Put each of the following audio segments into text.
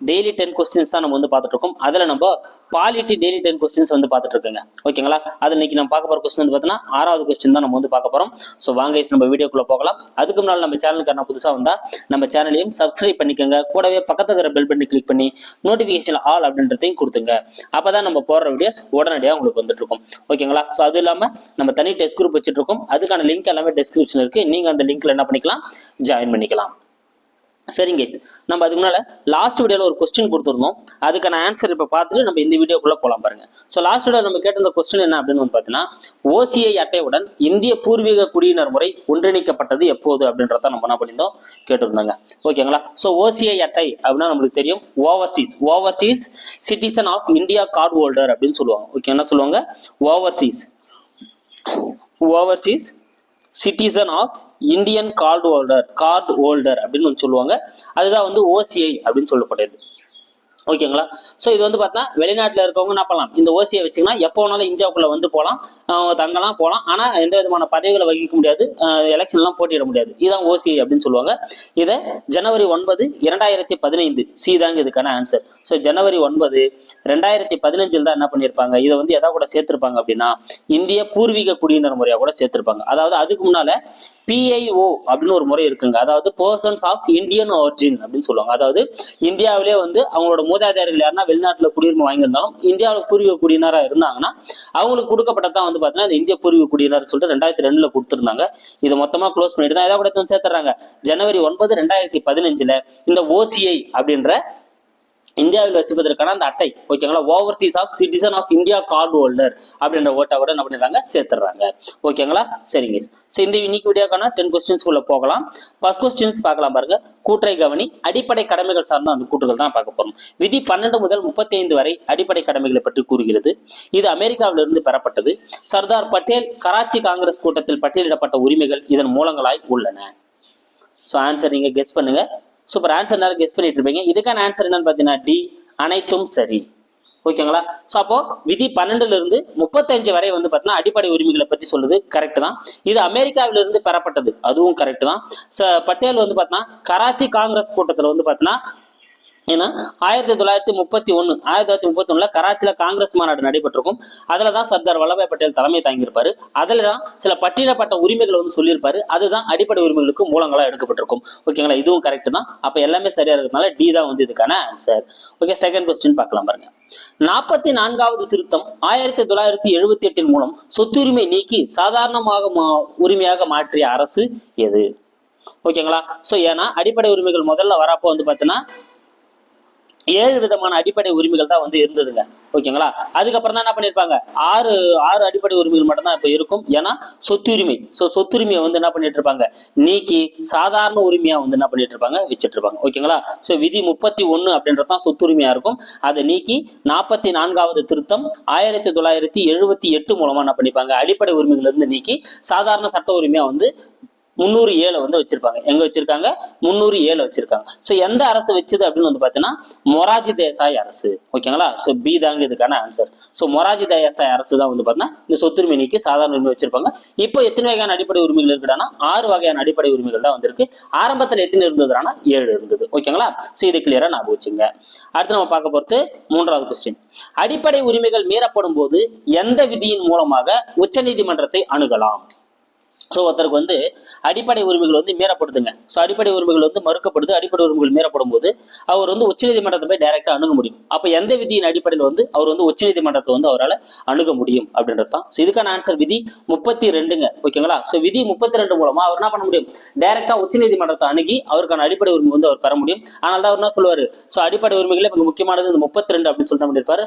Daily ten questions தான் நம்ம வந்து பார்த்துட்டு இருக்கோம் அதில் நம்ம பாலிட்டி டெய்லி டென் கொஸ்டின்ஸ் வந்து பார்த்துட்டு இருக்கோங்க ஓகேங்களா அது இன்னைக்கு நம்ம பார்க்க போகிற கொஸ்டின் வந்து பார்த்தீங்கன்னா ஆறாவது கொஸ்டின் தான் நம்ம வந்து பார்க்க போகிறோம் ஸோ வாங்க நம்ம வீடியோக்குள்ளே போகலாம். அதுக்கு முன்னால் நம்ம சேனலுக்கு நான் புதுசாக வந்தால் நம்ம சேனலையும் சப்ஸ்கிரைப் பண்ணிக்கோங்க. கூடவே பக்கத்தில் இருக்கிற பெல் பண்ணி கிளிக் பண்ணி நோட்டிஃபிகேஷன் ஆல் அப்படின்றதையும் கொடுத்துங்க. அப்போ தான் நம்ம போடுற வீடியோஸ் உடனடியாக உங்களுக்கு வந்துட்டு இருக்கும் ஓகேங்களா ஸோ அது இல்லாமல் நம்ம தனி டெஸ்ட் குரூப் வச்சுட்டு இருக்கோம் அதுக்கான லிங்க் எல்லாமே டிஸ்கிரிப்ஷன் இருக்குது நீங்கள் அந்த லிங்க்கில் என்ன பண்ணிக்கலாம்? ஜாயின் பண்ணிக்கலாம். சரிங்க நம்ம அதுக்கு முன்னால் லாஸ்ட் வீடியோவில் ஒரு கொஸ்டின் கொடுத்துருந்தோம். அதுக்கான ஆன்சர் இப்போ பார்த்துட்டு நம்ம இந்த வீடியோக்குள்ளே போகலாம் பாருங்க. ஸோ லாஸ்ட் வீடியோ நம்ம கேட்டிருந்த கொஸ்டின் என்ன அப்படின்னு வந்து பார்த்தீங்கன்னா ஓசிஐ அட்டையுடன் இந்திய பூர்வீக குடியினர் முறை ஒன்றிணைக்கப்பட்டது எப்போது அப்படின்றத நம்ம என்ன பண்ணியிருந்தோம்? கேட்டிருந்தாங்க. ஓகேங்களா ஸோ ஓசிஐ அட்டை அப்படின்னா நம்மளுக்கு தெரியும். Overseas overseas citizen of India card holder அப்படின்னு சொல்லுவாங்க. ஓகே என்ன சொல்லுவாங்க. Overseas overseas citizen of Indian card holder card holder அப்படின்னு சொல்லுவாங்க. அதுதான் வந்து ஓசிஐ அப்படின்னு சொல்லப்படுது ஓகேங்களா ஸோ இது வந்து பார்த்தா வெளிநாட்டில் இருக்கவங்க என்ன பண்ணலாம்? இந்த ஓசியை வச்சிங்கன்னா எப்போ வேணாலும் இந்தியாவுக்குள்ளே வந்து போகலாம். தங்கலாம் போகலாம். ஆனால் எந்த விதமான பதவிகளை வகிக்க முடியாது. எலெக்ஷன்லாம் போட்டியிட முடியாது. இதுதான் ஓசி அப்படின்னு சொல்லுவாங்க. இதை ஜனவரி ஒன்பது இரண்டாயிரத்தி பதினைந்து. சி தாங்க இதுக்கான ஆன்சர் ஸோ ஜனவரி ஒன்பது ரெண்டாயிரத்தி பதினஞ்சில் தான் என்ன பண்ணியிருப்பாங்க? இதை வந்து எதா கூட சேர்த்திருப்பாங்க அப்படின்னா இந்திய பூர்வீக குடியினர் முறையாக கூட சேர்த்திருப்பாங்க. அதாவது அதுக்கு முன்னால் பிஐஓ அப்படின்னு ஒரு முறை இருக்குங்க. அதாவது பர்சன்ஸ் ஆஃப் இந்தியன் ஒரிஜின் அப்படின்னு சொல்லுவாங்க. அதாவது இந்தியாவிலே வந்து அவங்களோட மூதாதையர்கள் யாருன்னா வெளிநாட்டில் குடியுரிமை வாங்கியிருந்தாலும் இந்தியாவில் பூர்வீக குடியினராக இருந்தாங்கன்னா அவங்களுக்கு கொடுக்கப்பட்டதான் வந்து பார்த்தீங்கன்னா இந்த இந்திய பூர்வீக குடியினர் சொல்லிட்டு ரெண்டாயிரத்தி ரெண்டுல கொடுத்துருந்தாங்க. இதை மொத்தமாக க்ளோஸ் பண்ணிட்டு தான் எதாவது கூட சேர்த்துறாங்க. ஜனவரி ஒன்பது ரெண்டாயிரத்தி பதினஞ்சுல இந்த ஓசிஐ அப்படின்ற இந்தியாவில் வசிப்பதற்கான அந்த அட்டை ஓகேங்களா overseas of citizen of India card holder அப்படின்ற ஓட்டை கூட என்ன பண்ணிடுறாங்க சேர்த்துறாங்க ஓகேங்களா சரிங்க ஸோ இந்த இன்னைக்கு வீடியோக்கான டென் கொஸ்டின்ஸ்குள்ள போகலாம். ஃபர்ஸ்ட் கொஸ்டின்ஸ் பார்க்கலாம் பாருங்க. கூற்றை கவனி அடிப்படை கடமைகள் சார்ந்த அந்த கூற்றுகள் தான் பார்க்க போறோம். விதி பன்னெண்டு முதல் முப்பத்தி ஐந்து வரை அடிப்படை கடமைகளை பற்றி கூறுகிறது. இது அமெரிக்காவிலிருந்து பெறப்பட்டது. சர்தார் பட்டேல் கராச்சி காங்கிரஸ் கூட்டத்தில் பட்டியலிடப்பட்ட உரிமைகள் இதன் மூலங்களாய் உள்ளன. ஸோ ஆன்சர் நீங்க கெஸ் பண்ணுங்க. சூப்பர் ஆன்சர் நேரம் கெஸ் பண்ணிட்டு இருப்பீங்க. இதுக்கான ஆன்சர் என்னன்னு பார்த்தீங்கன்னா டி அனைத்தும் சரி. ஓகேங்களா? ஸோ அப்போ விதி பன்னெண்டுல இருந்து முப்பத்தஞ்சு வரை வந்து பார்த்தீங்கன்னா அடிப்படை உரிமைகளை பத்தி சொல்லுது. கரெக்ட் தான். இது அமெரிக்காவிலிருந்து பெறப்பட்டது. அதுவும் கரெக்ட் தான். பட்டேல் வந்து பார்த்தீங்கன்னா கராச்சி காங்கிரஸ் கூட்டத்தில் வந்து பார்த்தீங்கன்னா ஏன்னா ஆயிரத்தி தொள்ளாயிரத்தி முப்பத்தி ஒன்று ஆயிரத்தி தொள்ளாயிரத்தி முப்பத்தி ஒன்றில் கராச்சியில காங்கிரஸ் மாநாடு நடைபெற்றிருக்கும். அதில் தான் சர்தார் வல்லபாய் பட்டேல் தலைமை தாங்கியிருப்பாரு. அதில் தான் சில பட்டியலப்பட்ட உரிமைகளை வந்து சொல்லியிருப்பாரு. அதுதான் அடிப்படை உரிமைகளுக்கு மூலங்களா எடுக்கப்பட்டிருக்கும். ஓகேங்களா? இதுவும் கரெக்ட் தான். அப்போ எல்லாமே சரியா இருக்கிறதுனால டி தான் வந்து இதுக்கான ஆன்சர் ஓகே செகண்ட் கொஸ்டின் பார்க்கலாம் பாருங்க. நாற்பத்தி நான்காவது திருத்தம் ஆயிரத்தி தொள்ளாயிரத்தி எழுபத்தி எட்டின் மூலம் சொத்துரிமை நீக்கி சாதாரணமாக மா- உரிமையாக மாற்றிய அரசு எது? ஓகேங்களா? ஸோ ஏன்னா அடிப்படை உரிமைகள் முதல்ல வரப்போ வந்து பார்த்தீங்கன்னா ஏழு விதமான அடிப்படை உரிமைகள் தான் வந்து இருந்ததுங்க. ஓகேங்களா? அதுக்கப்புறம் தான் என்ன பண்ணியிருப்பாங்க ஆறு ஆறு அடிப்படை உரிமைகள் மட்டும்தான் இப்போ இருக்கும். ஏன்னா சொத்துரிமை. ஸோ சொத்துரிமையை வந்து என்ன பண்ணிட்டு இருப்பாங்க நீக்கி சாதாரண உரிமையாக வந்து என்ன பண்ணிட்டு இருப்பாங்க வச்சுட்டு இருப்பாங்க ஓகேங்களா? ஸோ விதி முப்பத்தி ஒன்று அப்படின்றது தான் சொத்துரிமையாக இருக்கும். அதை நீக்கி நாற்பத்தி நான்காவது திருத்தம் ஆயிரத்தி தொள்ளாயிரத்தி எழுபத்தி எட்டு மூலமாக என்ன பண்ணிப்பாங்க? அடிப்படை உரிமைகள் இருந்து நீக்கி சாதாரண சட்ட உரிமையாக வந்து முந்நூறு ஏழை வந்து வச்சிருப்பாங்க. எங்க வச்சிருக்காங்க? முந்நூறு ஏழை வச்சிருக்காங்க. ஸோ எந்த அரசு வச்சது அப்படின்னு வந்து பார்த்தீங்கன்னா மொராஜி தேசாய் அரசு. ஓகேங்களா? ஸோ பி தாங்க இதுக்கான ஆன்சர் ஸோ மொராஜி தேசாய் அரசு தான் வந்து பார்த்தீங்கன்னா இந்த சொத்துரிமை நீக்கி சாதாரண உரிமை வச்சிருப்பாங்க. இப்போ எத்தனை வகையான அடிப்படை உரிமைகள் இருக்குடானா ஆறு வகையான அடிப்படை உரிமைகள் தான் வந்திருக்கு. ஆரம்பத்தில் எத்தனை இருந்ததுனா ஏழு இருந்தது. ஓகேங்களா? ஸோ இது கிளியரா ஞாபகம் வச்சுங்க. அடுத்து நம்ம பார்க்க போறது மூன்றாவது கொஸ்டின் அடிப்படை உரிமைகள் மீறப்படும் போது எந்த விதியின் மூலமாக உச்சநீதிமன்றத்தை அணுகலாம்? ஸோ ஒருத்தருக்கு வந்து அடிப்படை உரிமைகள் வந்து மீறப்படுதுங்க. ஸோ அடிப்படை உரிமைகள் வந்து மறுக்கப்படுது. அடிப்படை உரிமைகள் மீறப்படும் போது அவர் வந்து உச்சநீதிமன்றத்தை போய் டைரெக்டாக அணுக முடியும். அப்போ எந்த விதியின் அடிப்படையில் வந்து அவர் வந்து உச்சநீதிமன்றத்தை வந்து அவரால் அணுக முடியும் அப்படின்றது தான். ஸோ இதுக்கான ஆன்சர் விதி முப்பத்தி ரெண்டுங்க ஓகேங்களா ஸோ விதி முப்பத்தி ரெண்டு மூலமாக அவர் என்ன பண்ண முடியும்? டைரெக்டாக உச்சநீதிமன்றத்தை அணுகி அவருக்கான அடிப்படை உரிமை வந்து அவர் பெற முடியும். ஆனால் தான் அவர் என்ன சொல்லுவார்? ஸோ அடிப்படை உரிமைகளே மிக முக்கியமானது இந்த முப்பத்தி ரெண்டு அப்படின்னு சொல்லிட்டு பண்ணியிருப்பார்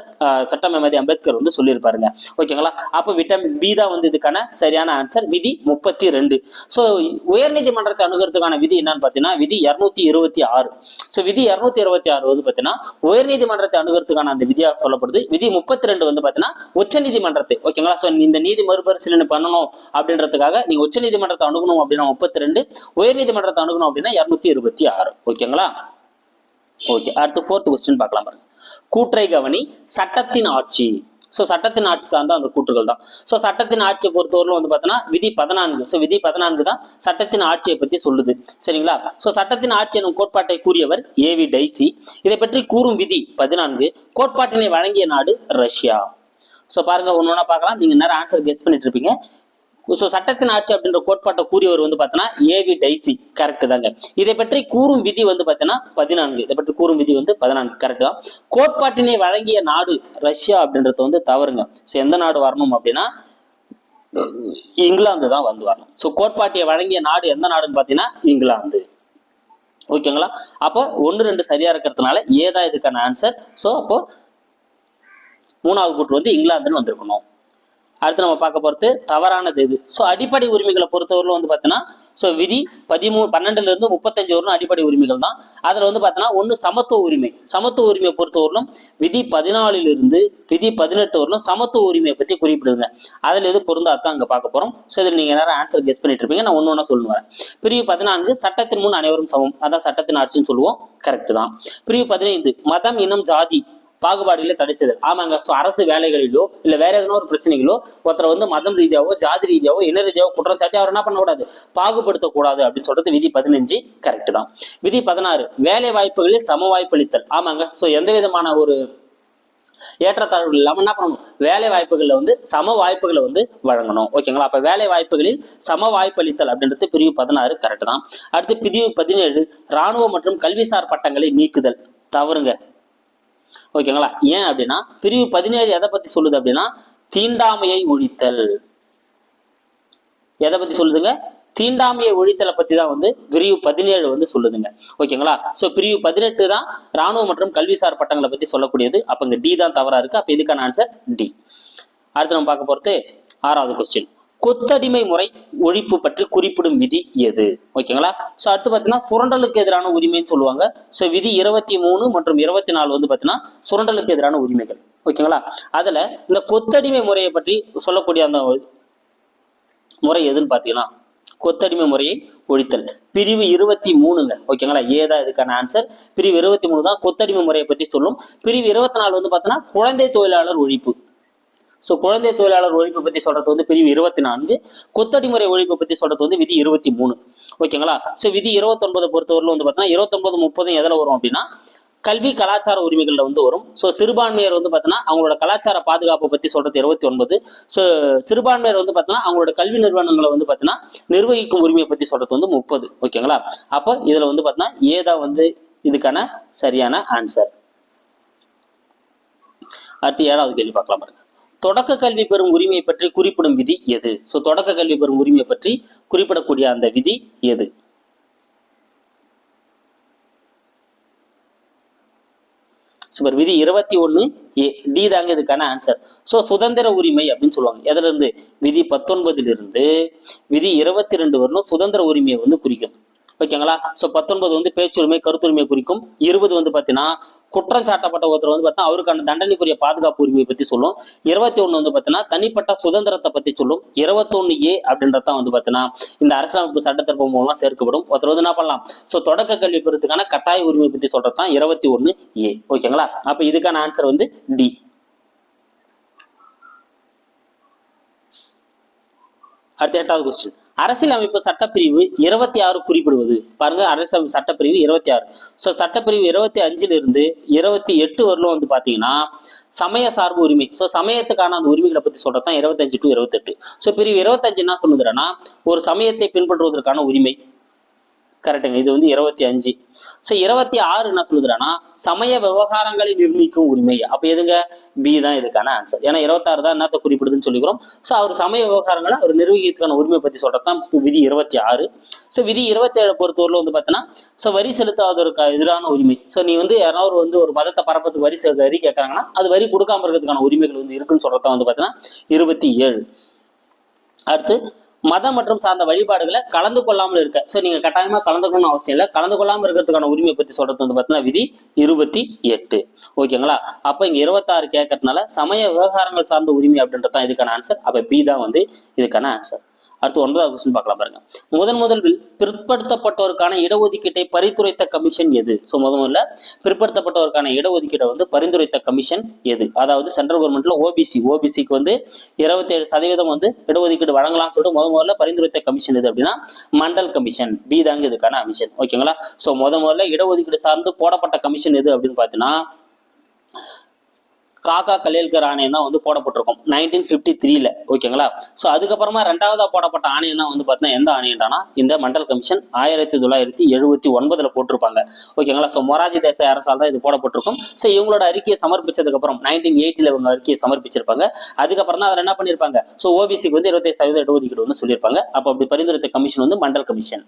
சட்ட மேமதி அம்பேத்கர் வந்து சொல்லியிருப்பாருங்க. ஓகேங்களா அப்போ விட்டமின் பி தான் வந்து இதுக்கான சரியான ஆன்சர் விதி முப்பத்தி ரெண்டு. ஸோ உயர்நீதிமன்றத்தை அணுகிறதுக்கான விதி என்னன்னு பார்த்தீங்கன்னா விதி இருநூத்தி இருபத்தி ஆறு. ஸோ விதி இருநூத்தி இருபத்தி ஆறு வந்து பார்த்தீங்கன்னா உயர்நீதிமன்றத்தை அணுகிறதுக்கான அந்த விதியா சொல்லப்படுது. விதி முப்பத்தி ரெண்டு வந்து பார்த்தீங்கன்னா உச்சநீதிமன்றத்தை ஓகேங்களா ஸோ இந்த நீதி மறுபரிசீலனை பண்ணணும் அப்படின்றதுக்காக நீங்க உச்சநீதிமன்றத்தை அணுகணும் அப்படின்னா முப்பத்தி ரெண்டு உயர்நீதிமன்றத்தை அணுகணும் அப்படின்னா இரநூத்தி இருபத்தி ஆறு. ஓகேங்களா ஓகே அடுத்து ஃபோர்த் கொஸ்டின் பார்க்கலாம் பாருங்க. கூற்றை கவனி சட்டத்தின் ஆட்சி. ஸோ சட்டத்தின் ஆட்சி சார்ந்த அந்த கூற்றுகள் தான். ஸோ சட்டத்தின் ஆட்சியை பொறுத்தவரையிலும் வந்து பார்த்தோன்னா விதி பதினான்கு. ஸோ விதி பதினான்கு தான் சட்டத்தின் ஆட்சியை பற்றி சொல்லுது. சரிங்களா? ஸோ சட்டத்தின் ஆட்சி எனும் கோட்பாட்டை கூறியவர் ஏவி டைசி இதை பற்றி கூறும் விதி பதினான்கு. கோட்பாட்டினை வழங்கிய நாடு ரஷ்யா. ஸோ பாருங்க ஒன்று ஒன்றா பார்க்கலாம். நீங்கள் நேரம் ஆன்சர் கெஸ் பண்ணிட்டு இருப்பீங்க. ஸோ சட்டத்தின் ஆட்சி அப்படின்ற கோட்பாட்டை கூறியவர் வந்து பார்த்தோன்னா ஏவி டைசி கரெக்ட் தாங்க. இதை பற்றி கூறும் விதி வந்து பார்த்தீங்கன்னா பதினான்கு. இதை பற்றி கூறும் விதி வந்து பதினான்கு. கரெக்ட் தான். கோட்பாட்டினை வழங்கிய நாடு ரஷ்யா அப்படின்றது வந்து தவறுங்க. ஸோ எந்த நாடு வரணும் அப்படின்னா இங்கிலாந்து தான் வந்து வரணும். ஸோ கோட்பாட்டியை வழங்கிய நாடு எந்த நாடுன்னு பார்த்தீங்கன்னா இங்கிலாந்து. ஓகேங்களா அப்போ ஒன்று ரெண்டு சரியா இருக்கிறதுனால ஏதா இதுக்கான ஆன்சர் ஸோ அப்போ மூணாவது கூற்று வந்து இங்கிலாந்துன்னு வந்திருக்கணும். அடுத்து நம்ம பார்க்க போகிறது தவறானது இது. ஸோ அடிப்படை உரிமைகளை பொறுத்தவரையிலும் வந்து பார்த்தீங்கன்னா ஸோ விதி பதிமூணு பன்னெண்டுலேருந்து முப்பத்தஞ்சு வரலும் அடிப்படை உரிமைகள் தான். அதில் வந்து பார்த்தீங்கன்னா ஒன்று சமத்துவ உரிமை. சமத்துவ உரிமையை பொறுத்தவரையிலும் விதி பதினாலிலிருந்து விதி பதினெட்டு வரலும் சமத்துவ உரிமையை பற்றி குறிப்பிடுங்க. அதில் எது பொருந்தாதான் அங்கே பார்க்க போகிறோம் ஸோ இதில் நீங்கள் நேரம் ஆன்சர் கெஸ் பண்ணிட்டு இருப்பீங்க. நான் ஒன்று ஒன்றா சொல்லுவேன் பிரிவு பதினான்கு சட்டத்தின் முன் அனைவரும் சமம். அதான் சட்டத்தின் ஆட்சின்னு சொல்லுவோம். கரெக்ட் தான். பிரிவு பதினைந்து மதம் இனம் ஜாதி. பாகுபாடுகளை தடை செய்தல் ஆமாங்க. ஸோ அரசு வேலைகளிலோ இல்லை வேற எதனா ஒரு பிரச்சனைகளோ ஒருத்தரை வந்து மதம் ரீதியாவோ ஜாதி ரீதியாவோ இன ரீதியாவோ குற்றம் சாட்டி அவர் என்ன பண்ணக்கூடாது? பாகுபடுத்தக்கூடாது அப்படின்னு சொல்றது விதி பதினஞ்சு கரெக்ட் தான். விதி பதினாறு வேலை வாய்ப்புகளில் சம வாய்ப்பளித்தல் ஆமாங்க. ஸோ எந்த விதமான ஒரு ஏற்றத்தாழ்வுகள் இல்லாமல் என்ன பண்ணணும்? வேலை வாய்ப்புகளில் வந்து சம வாய்ப்புகளை வந்து வழங்கணும். ஓகேங்களா அப்போ வேலை வாய்ப்புகளில் சம வாய்ப்பளித்தல் அப்படின்றது பிரிவு பதினாறு கரெக்ட் தான். அடுத்து பிரிவு பதினேழு இராணுவ மற்றும் கல்விசார் பட்டங்களை நீக்குதல். தவறுங்க. ஓகேங்களா? ஏன் அப்படின்னா பிரிவு பதினேழு எதை பத்தி சொல்லுது அப்படின்னா தீண்டாமையை ஒழித்தல். எதை பத்தி சொல்லுதுங்க? தீண்டாமையை ஒழித்தலை பத்தி தான் வந்து பிரிவு பதினேழு வந்து சொல்லுதுங்க. ஓகேங்களா? ஸோ பிரிவு பதினெட்டு தான் ராணுவ மற்றும் கல்விசார் பட்டங்களை பத்தி சொல்லக்கூடியது. அப்ப இங்க டி தான் தவறா இருக்கு. அப்ப இதுக்கான ஆன்சர் டி அடுத்து நம்ம பார்க்க போறது ஆறாவது கொஸ்டின் கொத்தடிமை முறை ஒழிப்பு பற்றி குறிப்பிடும் விதி எது? ஓகேங்களா? ஸோ அடுத்து பார்த்தீங்கன்னா சுரண்டலுக்கு எதிரான உரிமைன்னு சொல்லுவாங்க. ஸோ விதி இருபத்தி மூணு மற்றும் இருபத்தி நாலு வந்து பார்த்தீங்கன்னா சுரண்டலுக்கு எதிரான உரிமைகள். ஓகேங்களா? அதில் இந்த கொத்தடிமை முறையை பற்றி சொல்லக்கூடிய அந்த முறை எதுன்னு பார்த்தீங்கன்னா கொத்தடிமை முறையை ஒழித்தல். பிரிவு இருபத்தி மூணுங்க. ஓகேங்களா? ஏதா இதுக்கான ஆன்சர் பிரிவு இருபத்தி மூணு தான் கொத்தடிமை முறையை பற்றி சொல்லும். பிரிவு இருபத்தி நாலு வந்து பார்த்தீங்கன்னா குழந்தை தொழிலாளர் ஒழிப்பு. ஸோ குழந்தை தொழிலாளர் ஒழிப்பு பற்றி சொல்கிறது வந்து பிரிவு இருபத்தி நான்கு கொத்தடிமுறை ஒழிப்பு பற்றி சொல்கிறது வந்து விதி இருபத்தி மூணு ஓகேங்களா? ஸோ விதி இருபத்தொன்பது பொறுத்தவரையில் வந்து பார்த்தீங்கன்னா இருபத்தொன்பது முப்பதும் எதில் வரும் அப்படின்னா கல்வி கலாச்சார உரிமைகளில் வந்து வரும். ஸோ சிறுபான்மையர் வந்து பார்த்தீங்கன்னா அவங்களோட கலாச்சார பாதுகாப்பை பற்றி சொல்றது இருபத்தி ஒன்பது ஸோ சிறுபான்மையர் வந்து பார்த்தீங்கன்னா அவங்களோட கல்வி நிறுவனங்களை வந்து பார்த்தீங்கன்னா நிர்வகிக்கும் உரிமையை பற்றி சொல்கிறது வந்து முப்பது. ஓகேங்களா? அப்போ இதில் வந்து பார்த்தீங்கன்னா ஏதா வந்து இதுக்கான சரியான ஆன்சர் அடுத்து ஏழாவது கேள்வி பார்க்கலாம் பாருங்க. தொடக்க கல்வி பெறும் உரிமையை பற்றி குறிப்பிடும் விதி எது? ஸோ தொடக்க கல்வி பெறும் உரிமையை பற்றி குறிப்பிடக்கூடிய அந்த விதி எது? சூப்பர் விதி இருபத்தி ஒன்று ஏ டி தாங்க இதுக்கான ஆன்சர் ஸோ சுதந்திர உரிமை அப்படின்னு சொல்லுவாங்க. எதுல இருந்து விதி பத்தொன்பதிலிருந்து விதி இருபத்தி ரெண்டு வரணும் சுதந்திர உரிமையை வந்து குறிக்கும். ஓகேங்களா? ஸோ பத்தொன்பது வந்து பேச்சுரிமை கருத்துரிமை குறிக்கும். இருபது வந்து பார்த்தீங்கன்னா குற்றம் சாட்டப்பட்ட ஒருத்தர் வந்து பார்த்தா அவருக்கான தண்டனைக்குரிய பாதுகாப்பு உரிமையை பற்றி சொல்லும். இருபத்தி ஒன்று வந்து பார்த்தீங்கன்னா தனிப்பட்ட சுதந்திரத்தை பற்றி சொல்லும். இருபத்தொன்னு ஏ அப்படின்றதான் வந்து பார்த்தீங்கன்னா இந்த அரசியலமைப்பு சட்டத்திருப்ப மூலமா சேர்க்கப்படும். ஒருத்தர் வந்து என்ன பண்ணலாம்? ஸோ தொடக்க கல்வி பெறதுக்கான கட்டாய உரிமை பற்றி சொல்றது தான் இருபத்தி ஒன்று ஏ ஓகேங்களா அப்போ இதுக்கான ஆன்சர் வந்து டி அடுத்த எட்டாவது கொஸ்டின் அரசியலமைப்பு சட்டப்பிரிவு இருபத்தி ஆறு குறிப்பிடுவது. பாருங்க அரசியலமைப்பு சட்டப்பிரிவு இருபத்தி ஆறு. ஸோ சட்டப்பிரிவு இருபத்தி அஞ்சுல இருந்து இருபத்தி எட்டு வரலும் வந்து பாத்தீங்கன்னா சமய சார்பு உரிமை. ஸோ சமயத்துக்கான அந்த உரிமைகளை பத்தி சொல்றதான் இருபத்தஞ்சு டு இருபத்தெட்டு ஸோ பிரிவு இருபத்தஞ்சு என்ன சொல்லுதுன்னா ஒரு சமயத்தை பின்பற்றுவதற்கான உரிமை. கரெக்டுங்க இது வந்து இருபத்தி அஞ்சு. ஸோ இருபத்தி ஆறு என்ன சொல்லுதுறான்னா சமய விவகாரங்களை நிர்ணயிக்கும் உரிமை. அப்போ எதுங்க? பி தான் இதுக்கான ஆன்சர் ஏன்னா இருபத்தாறு தான் என்னத்தை குறிப்பிடுதுன்னு சொல்லிக்கிறோம். ஸோ அவர் சமய விவகாரங்களை அவர் நிர்வகிக்கிறதுக்கான உரிமை பற்றி சொல்றது தான் விதி இருபத்தி ஆறு. ஸோ விதி இருபத்தேழு பொறுத்தவரையில் வந்து பார்த்தீங்கன்னா ஸோ வரி செலுத்தாததற்கு எதிரான உரிமை. ஸோ நீ வந்து யாராவது ஒரு வந்து ஒரு மதத்தை பரப்பத்துக்கு வரி செலுத்த வரி கேட்குறாங்கன்னா அது வரி கொடுக்காம இருக்கிறதுக்கான உரிமைகள் வந்து இருக்குன்னு சொல்றது வந்து பார்த்தீங்கன்னா இருபத்தி ஏழு. அடுத்து மதம் மற்றும் சார்ந்த வழிபாடுகளை கலந்து கொள்ளாமல் இருக்க. ஸோ நீங்க கட்டாயமா கலந்துக்கணும்னு அவசியம் இல்லை. கலந்து கொள்ளாமல் இருக்கிறதுக்கான உரிமையை பத்தி சொல்றது வந்து பார்த்தீங்கன்னா விதி இருபத்தி எட்டு. ஓகேங்களா? அப்போ இங்க இருபத்தாறு கேட்கறதுனால சமய விவகாரங்கள் சார்ந்த உரிமை அப்படின்றது தான் இதுக்கான ஆன்சர் அப்போ பி தான் வந்து இதுக்கான ஆன்சர் அடுத்து ஒன்பதாவது கொஸ்டின் பார்க்கலாம் பாருங்க. முதன் முதலில் பிற்படுத்தப்பட்டோருக்கான இடஒதுக்கீட்டை பரிந்துரைத்த கமிஷன் எது? ஸோ முத முதல்ல பிற்படுத்தப்பட்டோருக்கான இடஒதுக்கீட்டை வந்து பரிந்துரைத்த கமிஷன் எது? அதாவது சென்ட்ரல் கவர்மெண்ட்ல ஓபிசி ஓபிசிக்கு வந்து இருபத்தேழு சதவீதம் வந்து இடஒதுக்கீடு வழங்கலாம்னு சொல்லிட்டு முத முதல்ல பரிந்துரைத்த கமிஷன் எது அப்படின்னா மண்டல் கமிஷன் பி தாங்க இதுக்கான கமிஷன் ஓகேங்களா ஸோ முத முதல்ல இடஒதுக்கீடு சார்ந்து போடப்பட்ட கமிஷன் எது அப்படின்னு பார்த்தீங்கன்னா காக்கா கலேல்கர் ஆணையம் தான் வந்து போடப்பட்டிருக்கும். நைன்டீன் ஃபிஃப்டி த்ரீல ஓகேங்களா? ஸோ அதுக்கப்புறமா ரெண்டாவதா போடப்பட்ட ஆணையம் தான் வந்து பார்த்தீங்கன்னா எந்த ஆணையம்டானா இந்த மண்டல் கமிஷன் ஆயிரத்தி தொள்ளாயிரத்தி எழுபத்தி ஒன்பதுல போட்டிருப்பாங்க. ஓகேங்களா? ஸோ மொராஜி தேசாய் அரசால் தான் இது போடப்பட்டிருக்கும். ஸோ இவங்களோட அறிக்கையை சமர்ப்பிச்சதுக்கு அப்புறம் நைன்டீன் எயிட்டில இவங்க அறிக்கையை சமர்ப்பிச்சிருப்பாங்க. அதுக்கப்புறம் தான் அதில் என்ன பண்ணியிருப்பாங்க? ஸோ ஓபிசிக்கு வந்து இருபத்தி சதவீத இடஒதுக்கீடு வந்து சொல்லியிருப்பாங்க. அப்போ அப்படி பரிந்துரைத்த கமிஷன் வந்து மண்டல் கமிஷன்.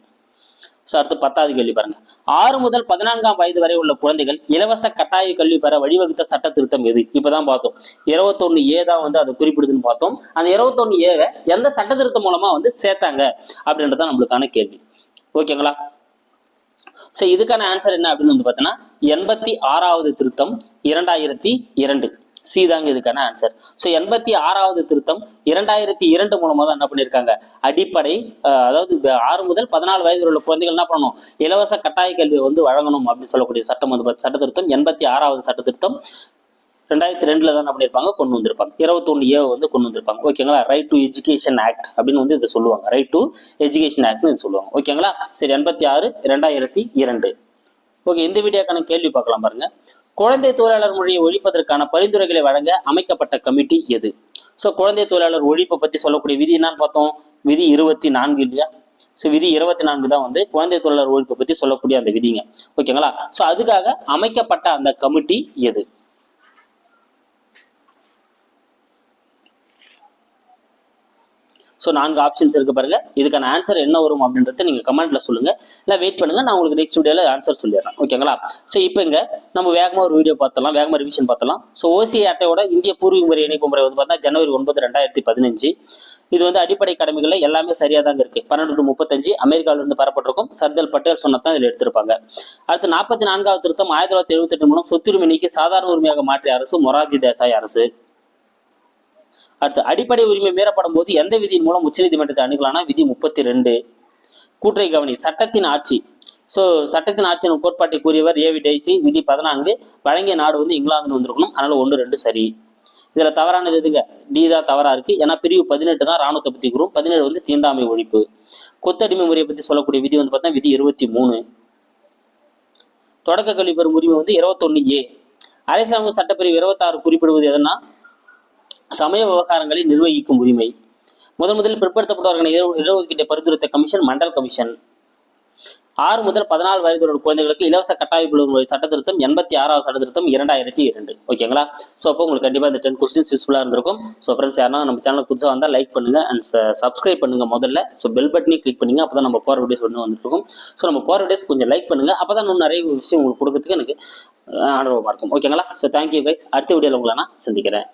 ஸோ அடுத்து பத்தாவது கேள்வி பாருங்க. ஆறு முதல் பதினான்காம் வயது வரை உள்ள குழந்தைகள் இலவச கட்டாய கல்வி பெற வழிவகுத்த சட்ட திருத்தம் எது? இப்பதான் பார்த்தோம். இருபத்தொன்னு ஏ தான் வந்து அதை குறிப்பிடுதுன்னு பார்த்தோம். அந்த இருபத்தொன்னு ஏவை எந்த சட்ட திருத்தம் மூலமா வந்து சேர்த்தாங்க? அப்படின்றதான் நம்மளுக்கான கேள்வி. ஓகேங்களா ஸோ இதுக்கான ஆன்சர் என்ன அப்படின்னு வந்து பார்த்தீங்கன்னா எண்பத்தி ஆறாவது திருத்தம் இரண்டாயிரத்தி இரண்டு. சி தாங்க இதுக்கான ஆன்சர் ஸோ எண்பத்தி ஆறாவது திருத்தம் இரண்டாயிரத்தி இரண்டு மூலமாக தான் என்ன பண்ணியிருக்காங்க அடிப்படை அதாவது ஆறு முதல் பதினாலு வயதில் உள்ள குழந்தைகள் என்ன பண்ணணும்? இலவச கட்டாய கல்வியை வந்து வழங்கணும் அப்படின்னு சொல்லக்கூடிய சட்டம் வந்து சட்ட திருத்தம் எண்பத்தி ஆறாவது சட்ட திருத்தம் ரெண்டாயிரத்தி ரெண்டுல தான் என்ன பண்ணியிருப்பாங்க கொண்டு வந்திருப்பாங்க. இருபத்தொன்னு ஏ வந்து கொண்டு வந்திருப்பாங்க. ஓகேங்களா ரைட் டு எஜுகேஷன் ஆக்ட் அப்படின்னு வந்து இதை சொல்லுவாங்க. ரைட் டு எஜுகேஷன் ஆக்ட்னு சொல்லுவாங்க. ஓகேங்களா சரி எண்பத்தி ஆறு ரெண்டாயிரத்தி இரண்டு. ஓகே இந்த வீடியோக்கான கேள்வி பார்க்கலாம் பாருங்க. குழந்தை தொழிலாளர் மொழியை ஒழிப்பதற்கான பரிந்துரைகளை வழங்க அமைக்கப்பட்ட கமிட்டி எது? ஸோ குழந்தை தொழிலாளர் ஒழிப்பை பற்றி சொல்லக்கூடிய விதி என்னன்னு பார்த்தோம். விதி இருபத்தி நான்கு இல்லையா? ஸோ விதி இருபத்தி நான்கு தான் வந்து குழந்தை தொழிலாளர் ஒழிப்பை பற்றி சொல்லக்கூடிய அந்த விதிங்க. ஓகேங்களா ஸோ அதுக்காக அமைக்கப்பட்ட அந்த கமிட்டி எது? ஸோ நான்கு ஆப்ஷன்ஸ் இருக்கு பாருங்க. இதுக்கான ஆன்சர் என்ன வரும் அப்படின்றத நீங்க கமெண்ட்ல சொல்லுங்க. இல்லை வெயிட் பண்ணுங்க. நான் உங்களுக்கு நெக்ஸ்ட் வீடியோல ஆன்சர் சொல்லிடுறேன். ஓகேங்களா ஸோ இப்போ இங்க நம்ம வேகமாக ஒரு வீடியோ பார்த்தலாம் வேகமாக ரிவிஷன் பார்த்தலாம் ஸோ ஓசிஐ அட்டையோட இந்திய பூர்வீக முறை இணைப்பு முறை வந்து பார்த்தா ஜனவரி ஒன்பது ரெண்டாயிரத்தி பதினஞ்சு. இது வந்து அடிப்படை கடமைகள்ல எல்லாமே சரியா தாங்க இருக்கு. பன்னெண்டு டு முப்பத்தஞ்சு அமெரிக்காவிலிருந்து பெறப்பட்டிருக்கும் சர்தல் பட்டேல் சொன்னதான் இதில் எடுத்திருப்பாங்க. அடுத்து நாற்பத்தி நான்காவது திருத்தம் ஆயிரத்தி தொள்ளாயிரத்தி எழுபத்தி எட்டு மூலம் சொத்துரிமை நீக்கி சாதாரண உரிமையாக மாற்றிய அரசு மொராஜி தேசாய் அரசு. அடுத்து அடிப்படை உரிமை மீறப்படும் போது எந்த விதியின் மூலம் உச்சநீதிமன்றத்தை அணுகலாம்னா விதி முப்பத்தி ரெண்டு கூற்றை கவனி. சட்டத்தின் ஆட்சி. ஸோ சட்டத்தின் ஆட்சியின் கோட்பாட்டை கூறியவர் ஏவி டைசி விதி பதினான்கு. வழங்கிய நாடு வந்து இங்கிலாந்துன்னு வந்திருக்கணும். அதனால ஒன்று ரெண்டு சரி. இதில் தவறானது எதுங்க? டி தான் தவறாக இருக்குது ஏன்னா பிரிவு பதினெட்டு தான் ராணுவத்தை பற்றி கூறும். பதினேழு வந்து தீண்டாமை ஒழிப்பு. கொத்தடிமை முறையை பற்றி சொல்லக்கூடிய விதி வந்து பார்த்தா விதி இருபத்தி மூணு. தொடக்க கல்வி பெறும் உரிமை வந்து இருபத்தொன்னு ஏ அரசியலமைப்பு சட்டப்பிரிவு இருபத்தாறு குறிப்பிடுவது எதுனா சமய விவகாரங்களை நிர்வகிக்கும் உரிமை. முதன் முதலில் பிற்படுத்தப்பட்டவர்களை இட- இடஒதுக்கீட்டை பரிந்துரைத்த கமிஷன் மண்டல் கமிஷன். ஆறு முதல் பதினாலு வயதுள்ள குழந்தைகளுக்கு இலவச கட்டாய முறை சட்ட திருத்தம் எண்பத்தி ஆறாவது சட்ட திருத்தம் இரண்டாயிரத்தி இரண்டு. ஓகேங்களா? ஸோ அப்போ உங்களுக்கு கண்டிப்பாக இந்த டென் கொஸ்டின்ஸ் யூஸ்ஃபுல்லாக இருந்திருக்கும். ஸோ ஃப்ரெண்ட்ஸ் யாருன்னா நம்ம சேனல் புதுசாக வந்தால் லைக் பண்ணுங்க அண்ட் சப்ஸ்கிரைப் பண்ணுங்க முதல்ல. ஸோ பெல் பட்டனையும் கிளிக் பண்ணுங்க அப்போ தான் நம்ம போகிற வீடியோஸ் ஒன்று வந்துட்டு இருக்கும் ஸோ நம்ம போகிற வீடியோஸ் கொஞ்சம் லைக் பண்ணுங்க. அப்போ தான் இன்னும் நிறைய விஷயம் உங்களுக்கு கொடுக்கறதுக்கு எனக்கு அஹ், ஆர்வமாக இருக்கும். ஓகேங்களா? ஸோ தேங்க்யூ கைஸ் அடுத்த வீடியோவில் உங்களை நான் சந்திக்கிறேன்.